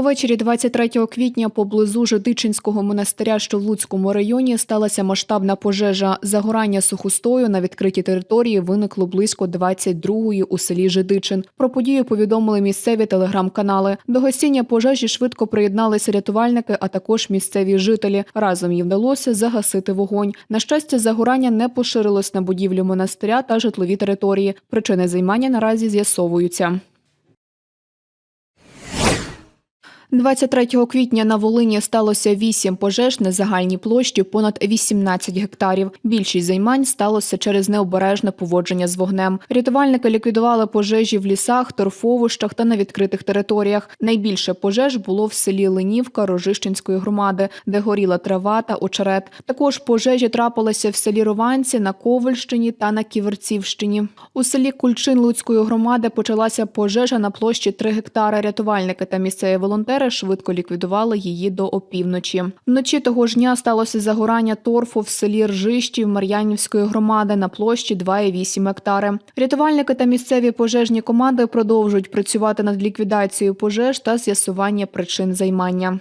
Увечері 23 квітня поблизу Жидичинського монастиря, що в Луцькому районі, сталася масштабна пожежа. Загорання сухостою на відкритій території виникло близько 22-ї у селі Жидичин. Про подію повідомили місцеві телеграм-канали. До гасіння пожежі швидко приєдналися рятувальники, а також місцеві жителі. Разом їм вдалося загасити вогонь. На щастя, загорання не поширилось на будівлю монастиря та житлові території. Причини займання наразі з'ясовуються. 23 квітня на Волині сталося 8 пожеж на загальній площі понад 18 гектарів. Більшість займань сталося через необережне поводження з вогнем. Рятувальники ліквідували пожежі в лісах, торфовищах та на відкритих територіях. Найбільше пожеж було в селі Ленівка Рожищенської громади, де горіла трава та очерет. Також пожежі трапилися в селі Рованці на Ковальщині та на Ківерцівщині. У селі Кульчин Луцької громади почалася пожежа на площі 3 гектари. Рятувальники та місцеві волонтери швидко ліквідували її до опівночі. Вночі того ж дня сталося загорання торфу в селі Ржищів Мар'янівської громади на площі 2,8 гектари. Рятувальники та місцеві пожежні команди продовжують працювати над ліквідацією пожеж та з'ясування причин займання.